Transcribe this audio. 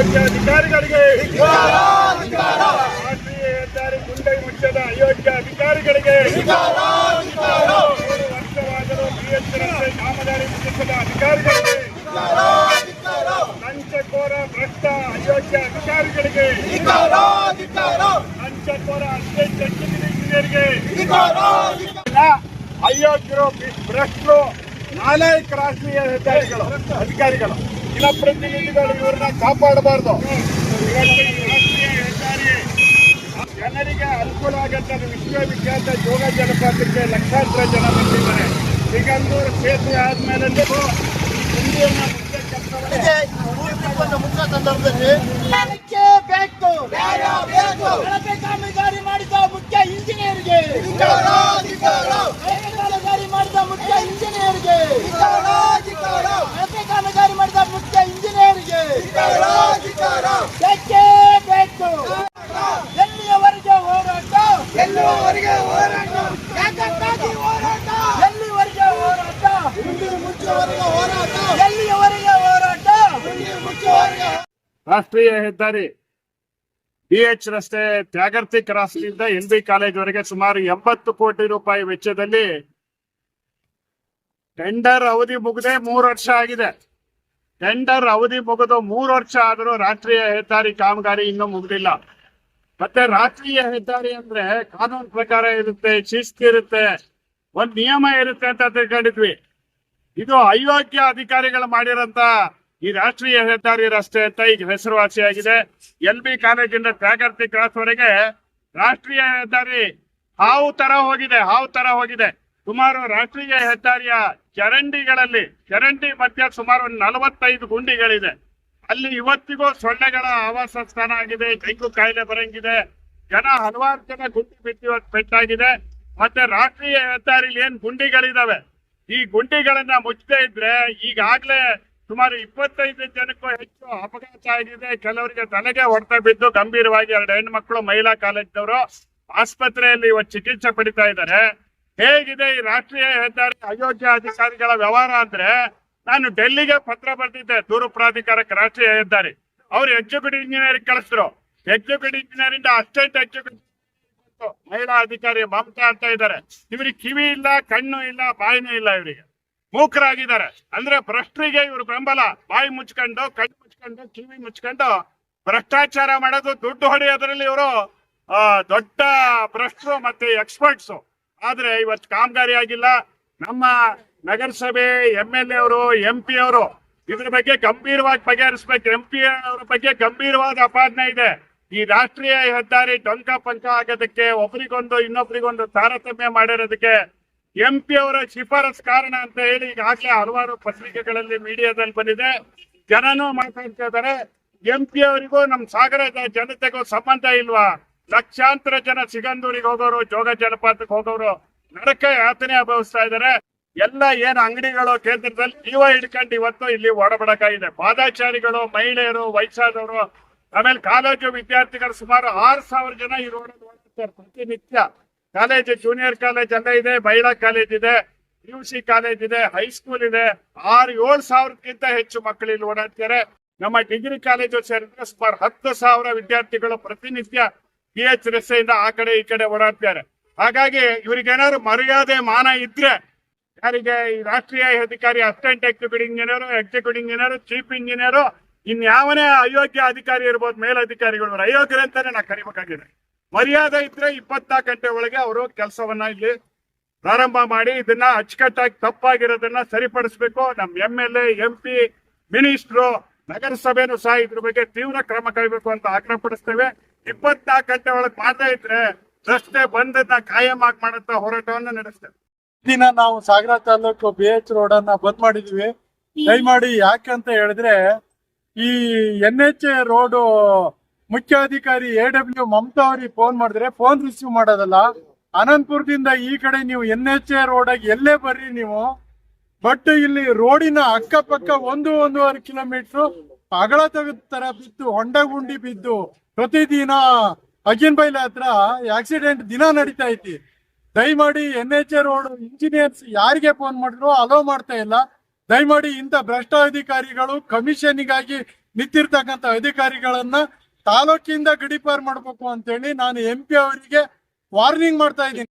ಅಯೋಗ್ಯ ಅಧಿಕಾರಿಗಳಿಗೆ ರಾಷ್ಟ್ರೀಯ ಹೆದ್ದಾರಿ ಗುಂಡೈ ಮುಚ್ಚದ ಅಯೋಗ್ಯ ಅಧಿಕಾರಿಗಳಿಗೆ ಮೂರು ವರ್ಷವಾದರೂ ರಸ್ತೆ ಕಾಮಗಾರಿ ಮುಗಿಸದ ಅಧಿಕಾರಿಗಳಿಗೆ ಲಂಚಕೋರ ಭ್ರಷ್ಟ ಅಯೋಗ್ಯ ಅಧಿಕಾರಿಗಳಿಗೆ ಲಂಚಕೋರ ಎಕ್ಸಿಕ್ಯೂಟಿವ್ ಇಂಜಿನಿಯರ್ಗೆ ಅಯೋಗ್ಯರು ಭ್ರಷ್ಟರು ನಾಲ್ಕು ರಾಷ್ಟ್ರೀಯ ಹೆದ್ದಾರಿಗಳು, ಅಧಿಕಾರಿಗಳು. ಜನಪ್ರತಿನಿಧಿಗಳು ಇವ್ರನ್ನ ಕಾಪಾಡಬಾರ್ದು. ಜನರಿಗೆ ಅನುಕೂಲ ಆಗತ್ತೆ ವಿಶ್ವವಿಖ್ಯಾತ ಯೋಗ ಜಲಪಾತಕ್ಕೆ ಲಕ್ಷಾಂತರ ಜನ ಬಂದಿದ್ದಾರೆ. ಸಿಗಂದೂರು ಸೇತುವೆ ಆದ್ಮೇಲೆ ಮುಖ್ಯ ಕೆಲಸವನ್ನು ಮುಖ್ಯ ಸಂದರ್ಭದಲ್ಲಿ ಅದಕ್ಕೆ ಬೇಕು ಕಳಪೆ ಕಾಮಗಾರಿ ಮಾಡಿದ ಮುಖ್ಯ ಇಂಜಿನಿಯರ್ಗೆ ಕಳಪೆ ಕಾಮಗಾರಿ ಮಾಡಿದ ಮುಖ್ಯ ಇಂಜಿನಿಯರ್ಗೆ ಕಳಪೆ ಕಾಮಗಾರಿ ಮಾಡಿದ ಮುಖ್ಯ ಇಂಜಿನಿಯರ್ಗೆ ಬೇಕೇ ಬೇಕು ಎಲ್ಲಿಯವರೆಗೆ ಹೋರಾಟ ಎಲ್ಲಿವರೆಗೆ ಹೋರಾಟ. ಯಾತಕ್ಕಾಗಿ ಹೋರಾಟ? ಎಲ್ಲಿವರೆಗೆ ಹೋರಾಟ? ಮುಚ್ಚುವರೆಗೆ ಹೋರಾಟ? ಎಲ್ಲಿಯವರೆಗೆ ಹೋರಾಟ? ಮುಚ್ಚುವರೆಗೆ ರಾಷ್ಟ್ರೀಯ ಹೆದ್ದಾರಿ. ಬಿಎಚ್ ರಸ್ತೆ ತ್ಯಾಗರ್ತಿ ಕ್ರಾಸ್ನಿಂದ ಎನ್ ಬಿ ಕಾಲೇಜ್ವರೆಗೆ ಸುಮಾರು ಎಂಬತ್ತು ಕೋಟಿ ರೂಪಾಯಿ ವೆಚ್ಚದಲ್ಲಿ ಟೆಂಡರ್ ಅವಧಿ ಮುಗದೆ ಮೂರು ವರ್ಷ ಆಗಿದೆ. ಟೆಂಡರ್ ಅವಧಿ ಮುಗಿದು ಮೂರು ವರ್ಷ ಆದರೂ ರಾಷ್ಟ್ರೀಯ ಹೆದ್ದಾರಿ ಕಾಮಗಾರಿ ಇನ್ನೂ ಮುಗಿದಿಲ್ಲ. ಮತ್ತೆ ರಾಷ್ಟ್ರೀಯ ಹೆದ್ದಾರಿ ಅಂದ್ರೆ ಕಾನೂನು ಪ್ರಕಾರ ಇರುತ್ತೆ, ಶಿಸ್ತು ಇರುತ್ತೆ, ಒಂದ್ ನಿಯಮ ಇರುತ್ತೆ ಅಂತ ತಿಳ್ಕೊಂಡಿದ್ವಿ. ಇದು ಅಯೋಗ್ಯ ಅಧಿಕಾರಿಗಳು ಮಾಡಿರಂತ ಈ ರಾಷ್ಟ್ರೀಯ ಹೆದ್ದಾರಿ ರಸ್ತೆ ಅಂತ ಈಗ ಹೆಸರುವಾಸಿಯಾಗಿದೆ. ಎಲ್ ಬಿ ಕಾಲೇಜಿಂದ ತ್ಯಾಗರ್ತಿ ಕ್ರಾಸ್ ವರೆಗೆ ರಾಷ್ಟ್ರೀಯ ಹೆದ್ದಾರಿ ಹಾವು ತರ ಹೋಗಿದೆ, ಹಾವು ತರ ಹೋಗಿದೆ. ಸುಮಾರು ರಾಷ್ಟ್ರೀಯ ಹೆದ್ದಾರಿಯ ಚರಂಡಿಗಳಲ್ಲಿ, ಚರಂಡಿ ಮಧ್ಯ ಸುಮಾರು ನಲವತ್ತೈದು ಗುಂಡಿಗಳಿದೆ. ಅಲ್ಲಿ ಇವತ್ತಿಗೂ ಸೊಳ್ಳೆಗಳ ಆವಾಸ ಸ್ಥಾನ ಆಗಿದೆ ಡೆಂಗು ಕಾಯಿಲೆ ಬರಂಗಿದೆ. ಜನ ಹಲವಾರು ಜನ ಗುಂಡಿ ಬಿದ್ದು ಪೆಟ್ಟಾಗಿದೆ. ಮತ್ತೆ ರಾಷ್ಟ್ರೀಯ ಹೆದ್ದಾರಿಲಿ ಏನ್ ಗುಂಡಿಗಳಿದಾವೆ? ಈ ಗುಂಡಿಗಳನ್ನ ಮುಚ್ಚದೇ ಇದ್ರೆ ಈಗಾಗ್ಲೇ ಸುಮಾರು ಇಪ್ಪತ್ತೈದು ಜನಕ್ಕೂ ಹೆಚ್ಚು ಅಪಘಾತ ಆಗಿದೆ. ಕೆಲವರಿಗೆ ತಲೆಗೆ ಹೊಡೆತ ಬಿದ್ದು ಗಂಭೀರವಾಗಿ ಎರಡು ಹೆಣ್ಮಕ್ಳು ಮಹಿಳಾ ಕಾಲೇಜ್ನವರು ಆಸ್ಪತ್ರೆಯಲ್ಲಿ ಇವತ್ತು ಚಿಕಿತ್ಸೆ ಪಡಿತಾ ಇದ್ದಾರೆ. ಹೇಗಿದೆ ಈ ರಾಷ್ಟ್ರೀಯ ಹೆದ್ದಾರಿ? ಅಯೋಗ್ಯ ಅಧಿಕಾರಿಗಳ ವ್ಯವಹಾರ ಅಂದ್ರೆ ನಾನು ಡೆಲ್ಲಿಗೆ ಪತ್ರ ಬರೆದಿದ್ದೆ, ದೂರ ಪ್ರಾಧಿಕಾರಕ್ಕೆ ರಾಷ್ಟ್ರೀಯ ಹೆದ್ದಾರಿ. ಅವ್ರು ಎಕ್ಸಿಕ್ಯೂಟಿವ್ ಇಂಜಿನಿಯರ್ ಕಳಿಸಿದ್ರು. ಎಕ್ಸಿಕ್ಯೂಟಿವ್ ಇಂಜಿನಿಯರ್ ಇಂದ ಎಕ್ಸಿಕ್ಯೂಟಿವ್ ಮಹಿಳಾ ಅಧಿಕಾರಿ ಮಮತಾ ಅಂತ ಇದ್ದಾರೆ. ಇವರಿಗೆ ಕಿವಿ ಇಲ್ಲ, ಕಣ್ಣು ಇಲ್ಲ, ಬಾಯಿನೂ ಇಲ್ಲ ಇವರಿಗೆ. ಮೂಕರಾಗಿದ್ದಾರೆ. ಅಂದ್ರೆ ಭ್ರಷ್ಟರಿಗೆ ಇವರು ಬೆಂಬಲ. ಬಾಯಿ ಮುಚ್ಕೊಂಡು, ಕಣ್ಣು ಮುಚ್ಕೊಂಡು, ಕಿವಿ ಮುಚ್ಕೊಂಡು ಭ್ರಷ್ಟಾಚಾರ ಮಾಡೋದು ದುಡ್ಡು ಹೊಡೆಯೋದ್ರಲ್ಲಿ ಇವರು ದೊಡ್ಡ ಭ್ರಷ್ಟರು ಮತ್ತೆ ಎಕ್ಸ್ಪರ್ಟ್ಸು ಆದ್ರೆ ಇವತ್ತು ಕಾಮಗಾರಿ ಆಗಿಲ್ಲ. ನಮ್ಮ ನಗರಸಭೆ ಎಂ ಎಲ್ ಎ ಅವರು ಎಂ ಪಿ ಅವರು, ಇದ್ರ ಬಗ್ಗೆ ಗಂಭೀರವಾಗಿ ಬಗೆಹರಿಸ್ಬೇಕು. ಎಂ ಪಿ ಅವರ ಬಗ್ಗೆ ಗಂಭೀರವಾದ ಅಪಾದನೆ ಇದೆ. ಈ ರಾಷ್ಟ್ರೀಯ ಹೆದ್ದಾರಿ ಟೊಂಕ ಪಂಕ ಆಗೋದಕ್ಕೆ ಒಬ್ರಿಗೊಂದು ಇನ್ನೊಬ್ರಿಗೊಂದು ತಾರತಮ್ಯ ಮಾಡಿರೋದಕ್ಕೆ ಎಂ ಪಿ ಅವರ ಶಿಫಾರಸ್ ಕಾರಣ ಅಂತ ಹೇಳಿ ಈಗಾಗಲೇ ಹಲವಾರು ಪತ್ರಿಕೆಗಳಲ್ಲಿ ಮೀಡಿಯಾದಲ್ಲಿ ಬಂದಿದೆ. ಜನನೂ ಮಾತಾಡ್ತಾ ಇದ್ದಾರೆ. ಎಂ ಪಿ ಅವರಿಗೂ ನಮ್ಮ ಸಾಗರದ ಜನತೆಗೂ ಸಂಬಂಧ ಇಲ್ವಾ? ಲಕ್ಷಾಂತರ ಜನ ಸಿಗಂದೂರಿಗೆ ಹೋಗೋರು, ಜೋಗ ಜಲಪಾತಕ್ಕೆ ಹೋಗೋರು ನಡಕ ಯಾತನೆ ಅನುಭವಿಸ್ತಾ ಇದ್ದಾರೆ. ಎಲ್ಲ ಏನ್ ಅಂಗಡಿಗಳು ಕೇಂದ್ರದಲ್ಲಿ ಜೀವ ಹಿಡ್ಕೊಂಡು ಇವತ್ತು ಇಲ್ಲಿ ಓಡಬಡಕಾಗಿದೆ ಪಾದಾಚಾರಿಗಳು, ಮಹಿಳೆಯರು, ವಯಸ್ಸಾದವರು, ಆಮೇಲೆ ಕಾಲೇಜು ವಿದ್ಯಾರ್ಥಿಗಳು ಸುಮಾರು ಆರು ಸಾವಿರ ಜನ ಈ ರೋಡಲ್ಲಿ ಪ್ರತಿನಿತ್ಯ. ಕಾಲೇಜು ಜೂನಿಯರ್ ಕಾಲೇಜ್ ಎಲ್ಲ ಇದೆ, ಮಹಿಳಾ ಕಾಲೇಜ್ ಇದೆ ಯು ಸಿ ಕಾಲೇಜ್ ಇದೆ ಹೈಸ್ಕೂಲ್ ಇದೆ. ಆರು, ಏಳು ಸಾವಿರಕ್ಕಿಂತ ಹೆಚ್ಚು ಮಕ್ಕಳು ಇಲ್ಲಿ ಓಡಾಡ್ತಾರೆ ನಮ್ಮ ಡಿಗ್ರಿ ಕಾಲೇಜು ಸೇರಿದ್ರೆ ಸುಮಾರು ಹತ್ತು ಸಾವಿರ ವಿದ್ಯಾರ್ಥಿಗಳು ಪ್ರತಿನಿತ್ಯ ಪಿ ಎಚ್ ರಸ್ತೆಯಿಂದ ಆ ಕಡೆ ಈ ಕಡೆ ಓಡಾಡ್ತಾರೆ ಹಾಗಾಗಿ ಇವ್ರಿಗೇನಾದ್ರು ಮರ್ಯಾದೆ ಮಾನ ಇದ್ರೆ ಯಾರಿಗೆ ರಾಷ್ಟ್ರೀಯ ಅಧಿಕಾರಿ assistant executive engineer executive engineer, chief engineer, ಇನ್ಯಾವನೇ ಅಯೋಗ್ಯ ಅಧಿಕಾರಿ ಇರ್ಬೋದು, ಮೇಲಧಿಕಾರಿಗಳು ಇವ್ರು ಅಯೋಗ್ಯರು ಅಂತಾನೆ ನಾ ಕರಿಬೇಕಾಗಿದೆ. ಮರ್ಯಾದೆ ಇದ್ರೆ ಇಪ್ಪತ್ನಾಲ್ಕು ಗಂಟೆ ಒಳಗೆ ಅವರು ಕೆಲಸವನ್ನ ಇಲ್ಲಿ ಪ್ರಾರಂಭ ಮಾಡಿ ಇದನ್ನ ಅಚ್ಚುಕಟ್ಟಾಗಿ ತಪ್ಪಾಗಿರೋದನ್ನ ಸರಿಪಡಿಸ್ಬೇಕು. ನಮ್ M L A P, minister, ನಗರಸಭೆನೂ ಸಹ ಇದ್ರ ಬಗ್ಗೆ ತೀವ್ರ ಕ್ರಮ ಕೈಬೇಕು ಅಂತ ಆಗ್ರಹಪಡಿಸ್ತೇವೆ ಇಪ್ಪತ್ನಾಲ್ಕು ಗಂಟೆ ಒಳಗೆ ಮಾಡದೇ ಇದ್ರೆ ರಸ್ತೆ ಬಂದನ್ನ ಕಾಯಂ ಆಗಿ ಮಾಡುತ್ತಾ ಹೋರಾಟವನ್ನು ನಡೆಸ್ತೇವೆ. ದಿನ ನಾವು Sagar taluk B H road ಅನ್ನ ಬಂದ್ ಮಾಡಿದೀವಿ. ದಯಮಾಡಿ ಯಾಕೆ ಅಂತ ಹೇಳಿದ್ರೆ ಈ ಎನ್ ಎಚ್ ಎ ರೋಡ್ ಮುಖ್ಯಾಧಿಕಾರಿ ಎ ಡಬ್ಲ್ಯೂ ಮಮತಾ ಅವ್ರಿಗೆ ಫೋನ್ ಮಾಡಿದ್ರೆ ಫೋನ್ ರಿಸೀವ್ ಮಾಡೋದಲ್ಲ. ಅನಂತಪುರದಿಂದ ಈ ಕಡೆ ನೀವು ಎನ್ ಎಚ್ ಎ ರೋಡ್ ಆಗಿ ಎಲ್ಲೇ ಬರ್ರಿ ನೀವು. ಬಟ್ ಇಲ್ಲಿ ರೋಡಿನ ಅಕ್ಕಪಕ್ಕ ಒಂದು ಒಂದೂವರೆ ಕಿಲೋಮೀಟರ್ ಅಗಳ ತೆಗೆದ ತರ ಬಿದ್ದು ಹೊಂಡ ಗುಂಡಿ ಬಿದ್ದು ಪ್ರತಿದಿನ ಅಗಿನಬೈಲ ಹತ್ರ ಆಕ್ಸಿಡೆಂಟ್ ದಿನ ನಡೀತಾ ಐತಿ. ದಯಮಾಡಿ N H A road engineers ಯಾರಿಗೆ ಫೋನ್ ಮಾಡಿದ್ರು ಅಲೋ ಮಾಡ್ತಾ ಇಲ್ಲ. ದಯಮಾಡಿ ಇಂಥ ಭ್ರಷ್ಟ ಅಧಿಕಾರಿಗಳು ಕಮಿಷನ್ಗಾಗಿ ನಿಂತಿರ್ತಕ್ಕಂಥ ಅಧಿಕಾರಿಗಳನ್ನ ತಾಲೂಕಿಂದ ಗಡಿಪಾರ್ ಮಾಡ್ಬೇಕು ಅಂತೇಳಿ ನಾನು ಎಂ ಪಿ ಅವರಿಗೆ ವಾರ್ನಿಂಗ್ ಮಾಡ್ತಾ ಇದ್ದೀನಿ.